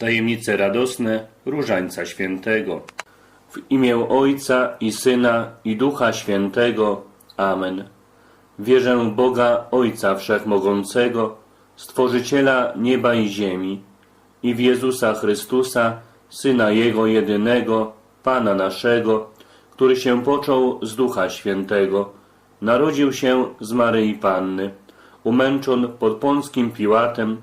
Tajemnice radosne Różańca Świętego. W imię Ojca i Syna i Ducha Świętego. Amen. Wierzę w Boga Ojca Wszechmogącego, Stworzyciela nieba i ziemi i w Jezusa Chrystusa, Syna Jego jedynego, Pana naszego, który się począł z Ducha Świętego, narodził się z Maryi Panny, umęczon pod Pąckim Piłatem,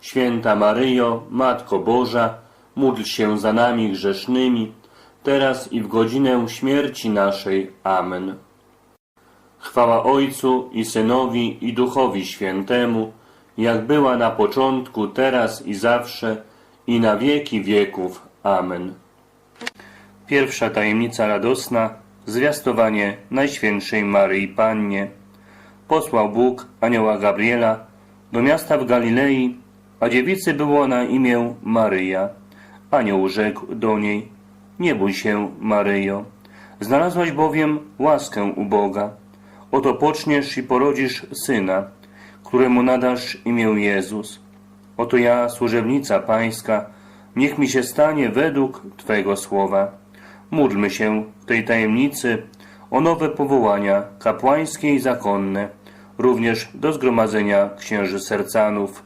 Święta Maryjo, Matko Boża, módl się za nami grzesznymi, teraz i w godzinę śmierci naszej. Amen. Chwała Ojcu i Synowi i Duchowi Świętemu, jak była na początku, teraz i zawsze, i na wieki wieków. Amen. Pierwsza tajemnica radosna, zwiastowanie Najświętszej Maryi Pannie. Posłał Bóg anioła Gabriela do miasta w Galilei, a dziewicy było na imię Maryja. Anioł rzekł do niej, nie bój się, Maryjo, znalazłaś bowiem łaskę u Boga. Oto poczniesz i porodzisz syna, któremu nadasz imię Jezus. Oto ja, służebnica pańska, niech mi się stanie według Twego słowa. Módlmy się w tej tajemnicy o nowe powołania kapłańskie i zakonne, również do zgromadzenia księży sercanów.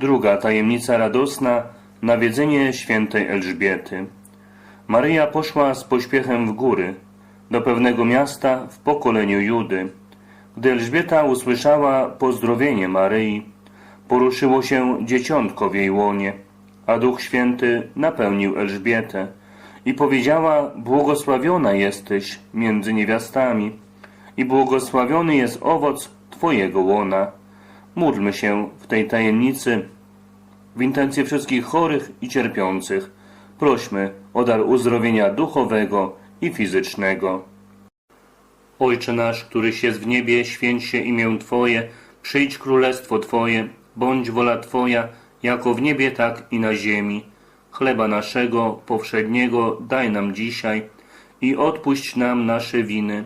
Druga tajemnica radosna nawiedzenie świętej Elżbiety. Maryja poszła z pośpiechem w góry, do pewnego miasta w pokoleniu Judy. Gdy Elżbieta usłyszała pozdrowienie Maryi, poruszyło się dzieciątko w jej łonie, a Duch Święty napełnił Elżbietę i powiedziała, błogosławiona jesteś między niewiastami i błogosławiony jest owoc Twojego łona. Módlmy się w tej tajemnicy w intencje wszystkich chorych i cierpiących. Prośmy o dar uzdrowienia duchowego i fizycznego. Ojcze nasz, któryś jest w niebie, święć się imię Twoje, przyjdź królestwo Twoje, bądź wola Twoja, jako w niebie, tak i na ziemi. Chleba naszego powszedniego daj nam dzisiaj i odpuść nam nasze winy,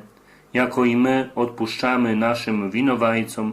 jako i my odpuszczamy naszym winowajcom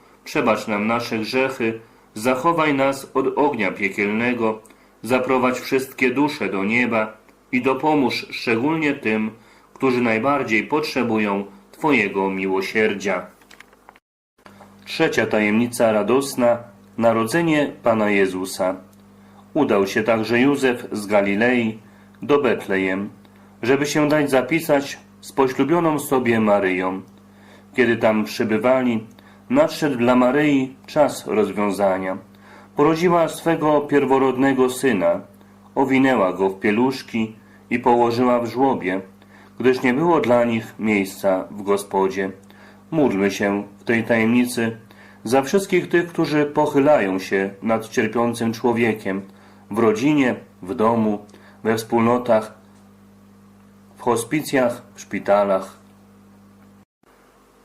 przebacz nam nasze grzechy, zachowaj nas od ognia piekielnego, zaprowadź wszystkie dusze do nieba i dopomóż szczególnie tym, którzy najbardziej potrzebują Twojego miłosierdzia. Trzecia tajemnica radosna Narodzenie Pana Jezusa. Udał się także Józef z Galilei do Betlejem, żeby się dać zapisać z poślubioną sobie Maryją. Kiedy tam przybywali, nadszedł dla Maryi czas rozwiązania. Porodziła swego pierworodnego syna, owinęła go w pieluszki i położyła w żłobie, gdyż nie było dla nich miejsca w gospodzie. Módlmy się w tej tajemnicy za wszystkich tych, którzy pochylają się nad cierpiącym człowiekiem w rodzinie, w domu, we wspólnotach, w hospicjach, w szpitalach.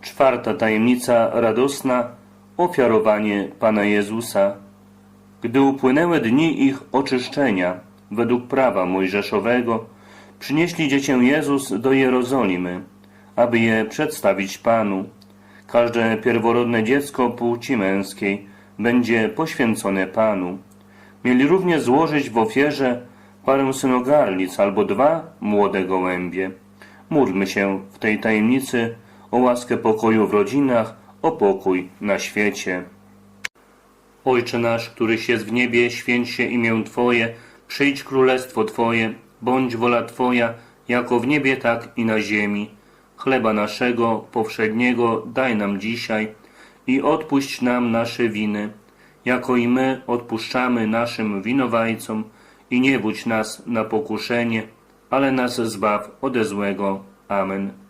Czwarta tajemnica radosna ofiarowanie Pana Jezusa. Gdy upłynęły dni ich oczyszczenia, według prawa mojżeszowego, przynieśli dziecię Jezus do Jerozolimy, aby je przedstawić Panu. Każde pierworodne dziecko płci męskiej będzie poświęcone Panu. Mieli również złożyć w ofierze parę synogarlic albo dwa młode gołębie. Módlmy się w tej tajemnicy o łaskę pokoju w rodzinach, o pokój na świecie. Ojcze nasz, któryś jest w niebie, święć się imię Twoje, przyjdź królestwo Twoje, bądź wola Twoja, jako w niebie, tak i na ziemi. Chleba naszego powszedniego daj nam dzisiaj i odpuść nam nasze winy, jako i my odpuszczamy naszym winowajcom i nie budź nas na pokuszenie, ale nas zbaw ode złego. Amen.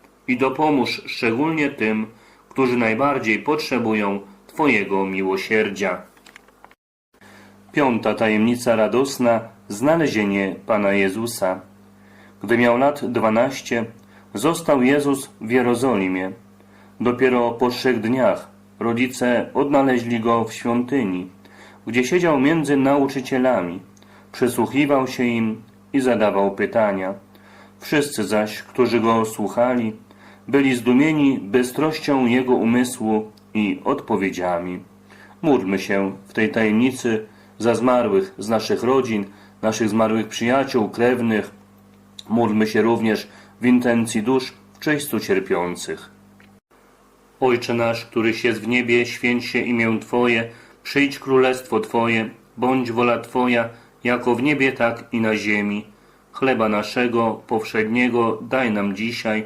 i dopomóż szczególnie tym, którzy najbardziej potrzebują Twojego miłosierdzia. Piąta tajemnica radosna znalezienie Pana Jezusa. Gdy miał lat dwanaście, został Jezus w Jerozolimie. Dopiero po trzech dniach rodzice odnaleźli go w świątyni, gdzie siedział między nauczycielami, przysłuchiwał się im i zadawał pytania. Wszyscy zaś, którzy go słuchali, byli zdumieni bystrością jego umysłu i odpowiedziami. Módlmy się w tej tajemnicy za zmarłych z naszych rodzin, naszych zmarłych przyjaciół, krewnych. Módlmy się również w intencji dusz w czystu cierpiących. Ojcze nasz, któryś jest w niebie, święć się imię Twoje, przyjdź królestwo Twoje, bądź wola Twoja, jako w niebie, tak i na ziemi. Chleba naszego powszedniego daj nam dzisiaj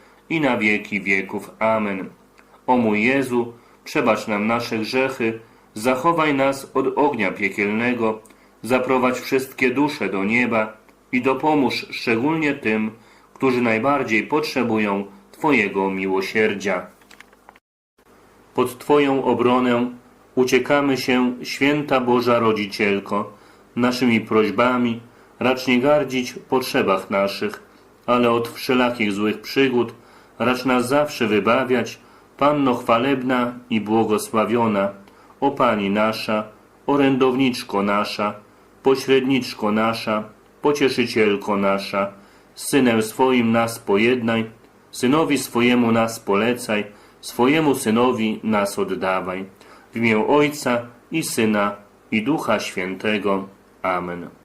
i na wieki wieków. Amen. O mój Jezu, przebacz nam nasze grzechy, zachowaj nas od ognia piekielnego, zaprowadź wszystkie dusze do nieba i dopomóż szczególnie tym, którzy najbardziej potrzebują Twojego miłosierdzia. Pod Twoją obronę uciekamy się, święta Boża Rodzicielko, naszymi prośbami, racz nie gardzić potrzebach naszych, ale od wszelakich złych przygód racz nas zawsze wybawiać, Panno chwalebna i błogosławiona, o Pani nasza, orędowniczko nasza, pośredniczko nasza, pocieszycielko nasza, z Synem swoim nas pojednaj, Synowi swojemu nas polecaj, swojemu Synowi nas oddawaj. W imię Ojca i Syna i Ducha Świętego. Amen.